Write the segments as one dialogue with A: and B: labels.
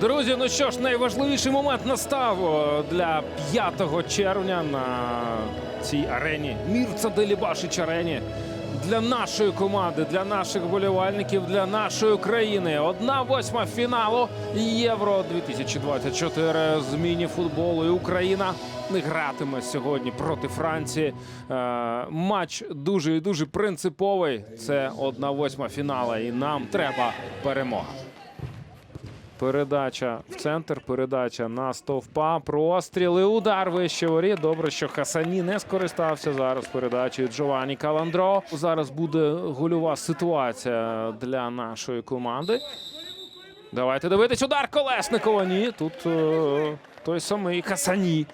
A: Друзі, ну що ж, найважливіший момент настав для 5 червня на цій арені. Мірца Делібашич арені. Для нашої команди, для наших болівальників, для нашої країни. Одна восьма фіналу Євро 2024 з міні-футболу. І Україна не гратиме сьогодні проти Франції. Е, матч дуже і дуже принциповий. Це одна восьма фінала, і нам треба перемога. Передача в центр, передача на стовпа, простріли, удар вище воріт. Добре, що Хасані не скористався зараз передачею Джованні Каландро. Зараз буде гольова ситуація для нашої команди. Давайте дивитись удар Колесникова. Ні, тут е, той самий Хасані.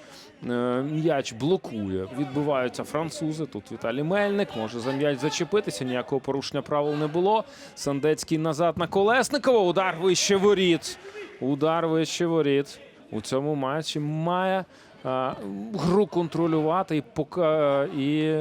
A: Е, М'яч блокує. Відбиваються французи. Тут Віталій Мельник може за м'яч зачепитися. Ніякого порушення правил не було. Сандецький назад на Колесникова. Удар вище воріт. Удар вище воріт. У цьому матчі має е, гру контролювати і, пока, і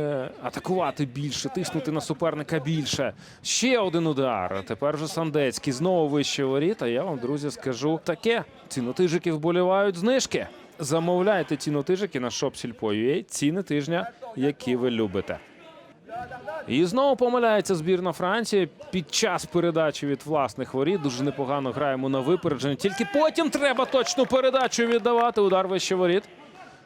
A: атакувати більше, тиснути на суперника більше. Ще один удар. Тепер вже Сандецький знову вище воріт. А я вам, друзі, скажу таке: цінотижики вболівають знижки. Замовляйте цінотижики на shopsільpo.ua. Ціни тижня, які ви любите. І знову помиляється збірна Франції під час передачі від власних воріт. Дуже непогано граємо на випередження. Тільки потім треба точну передачу віддавати. Удар вище воріт.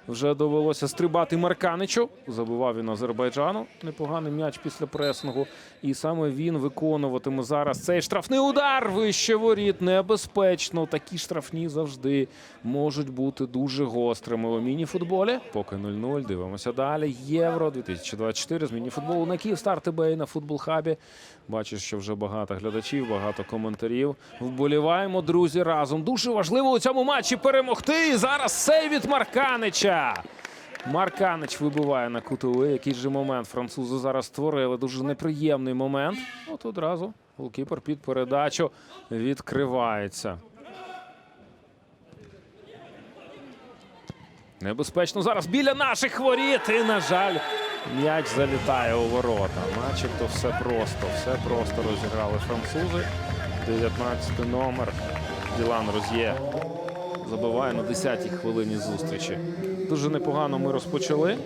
A: Вже довелося стрибати Марканичу. Забивав він Азербайджану. Непоганий м'яч після пресингу. І саме він виконуватиме зараз цей штрафний удар. Вище воріт. Небезпечно. Такі штрафні завжди можуть бути дуже гострими у міні-футболі. Поки 0-0. Дивимося далі. Євро 2024 з міні-футболу на Київстар ТБ і на футбол-хабі. Бачиш, що вже багато глядачів, багато коментарів. Вболіваємо, друзі, разом. Дуже важливо у цьому матчі перемогти. І зараз сей від Марканича. Марканич вибиває на кутовий. Який же момент французи зараз створили. Дуже неприємний момент. От одразу голкіпер під передачу відкривається. Небезпечно зараз біля наших воріт. І, на жаль, м'яч залітає у ворота. Начебто все просто, все просто розіграли французи. 19 номер. Ділан Роз'є забиває на 10-й хвилині зустрічі. Дуже непогано ми розпочали.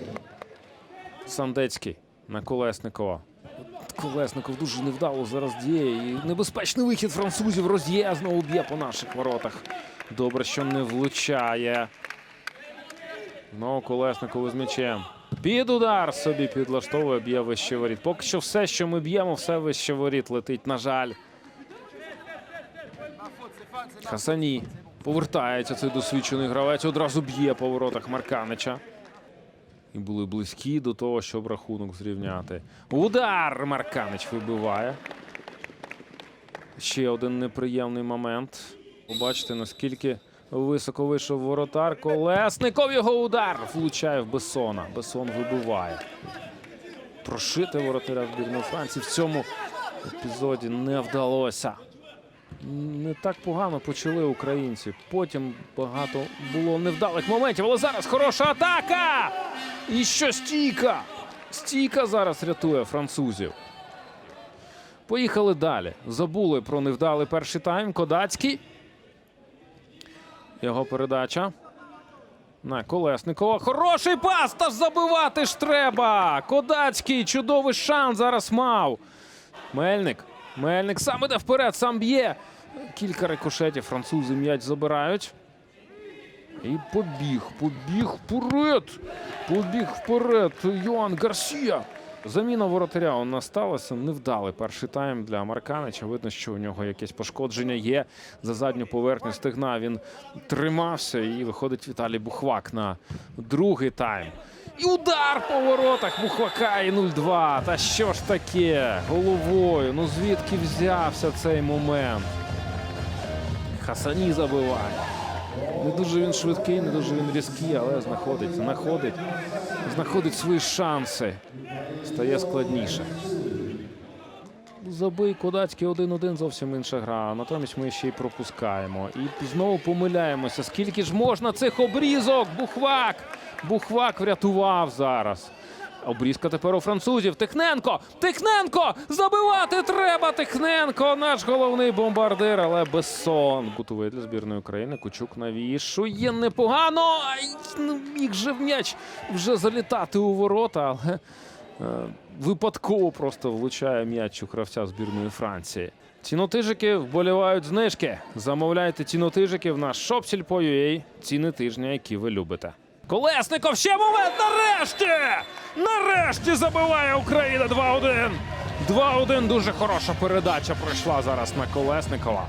A: Сандецький на Колесникова. Колесников дуже невдало зараз діє. І небезпечний вихід французів. Роз'є знову б'є по наших воротах. Добре, що не влучає. Знову Колесников з м'ячем. Під удар собі підлаштовує, б'є вище воріт. Поки що все, що ми б'ємо, все вище воріт летить, на жаль. Хасані. Повертається цей досвідчений гравець. Одразу б'є по воротах Марканича. І були близькі до того, щоб рахунок зрівняти. Удар! Марканич вибиває. Ще один неприємний момент. Побачите, наскільки високо вийшов воротар. Колесников його удар влучає в Бессона. Бессон вибиває. Прошити воротаря збірної Франції в цьому епізоді не вдалося. Не так погано почали українці. Потім багато було невдалих моментів. Але зараз хороша атака! І що стійка! Стійка зараз рятує французів. Поїхали далі. Забули про невдалий перший тайм. Кодацький. Його передача. На Колесникова. Хороший пас! Та забивати ж треба! Кодацький чудовий шанс зараз мав. Мельник. Мельник сам іде вперед, сам б'є. Кілька рикошетів французи м'яч забирають. І побіг, побіг вперед. Побіг вперед. Йоан Гарсія. Заміна воротаря у нас сталася. Невдалий перший тайм для Марканича. Видно, що у нього якесь пошкодження є. За задню поверхню стегна він тримався і виходить Віталій Бухвак на другий тайм. І удар по воротах Бухвака і 0-2. Та що ж таке? Головою. Ну звідки взявся цей момент? Хасані забиває. Не дуже він швидкий, не дуже він різкий, але знаходить, знаходить, знаходить свої шанси. Стає складніше. Забий Кодацький 1-1 зовсім інша гра. Натомість ми ще й пропускаємо. І знову помиляємося. Скільки ж можна цих обрізок? Бухвак! Бухвак врятував зараз. Обрізка тепер у французів. Тихненко! Тихненко! Забивати треба! Тихненко! Наш головний бомбардир, але Бессон. Кутовий для збірної України. Кучук навішує непогано. Ай, ну, міг же м'яч вже залітати у ворота, але е, випадково просто влучає м'яч у гравця збірної Франції. Цінотижики вболівають знижки. Замовляйте цінотижиків на shopsільpo.ua. Ціни тижня, які ви любите. Колесников ще момент нарешті! Нарешті забиває Україна 2-1. 2-1 дуже хороша передача пройшла зараз на Колесникова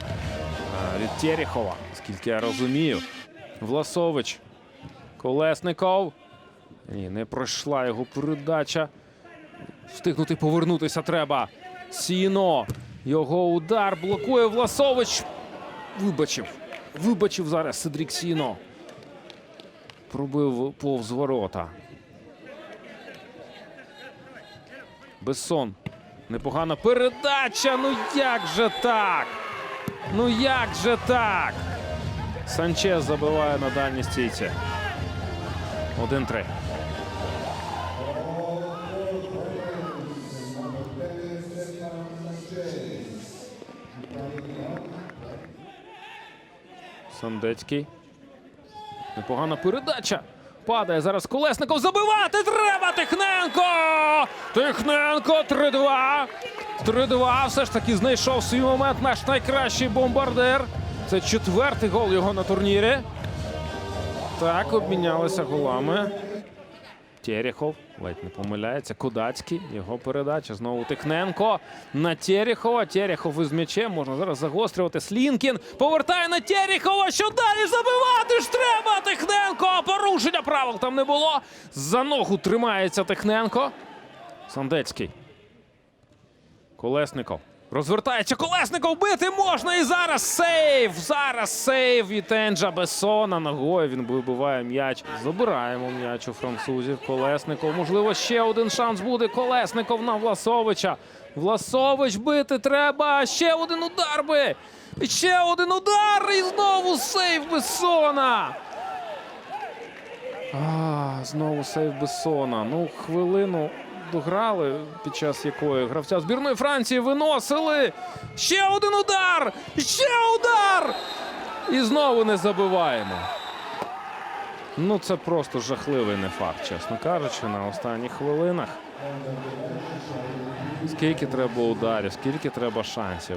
A: е, від Терехова, скільки я розумію. Власович. Колесников. Ні, не пройшла його передача. Встигнути повернутися треба. Сіно. Його удар блокує Власович. Вибачив. Вибачив зараз Седрік Сіно. Пробив повз ворота. Бессон. Непогана передача. Ну як же так? Ну як же так? Санчес забиває на дальній стійці. 1-3. Сандецький. Непогана передача. Падає зараз Колесников. Забивати треба! Тихненко! Тихненко 3-2. 3-2. Все ж таки знайшов свій момент наш найкращий бомбардир. Це четвертий гол його на турнірі. Так, обмінялися голами. Терехов ледь не помиляється. Кудацький. Його передача. Знову Тихненко на Терехова. Терехов із м'ячем. Можна зараз загострювати. Слінкін повертає на Терехова. Що далі забивати ж треба? Тихненко. Порушення правил там не було. За ногу тримається Тихненко. Сандецький. Колесников. Розвертається Колесников бити можна і зараз сейв! Зараз сейв від Енджа Бессона. Ногою він вибиває м'яч. Забираємо м'яч у французів. Колесников. Можливо, ще один шанс буде. Колесников на Власовича. Власович бити треба. Ще один удар би. Ще один удар. І знову сейв Бессона. А, знову сейв Бессона. Ну, хвилину дограли, під час якої гравця збірної Франції виносили. Ще один удар! Ще удар! І знову не забиваємо. Ну, це просто жахливий нефакт, чесно кажучи, на останніх хвилинах. Скільки треба ударів, скільки треба шансів.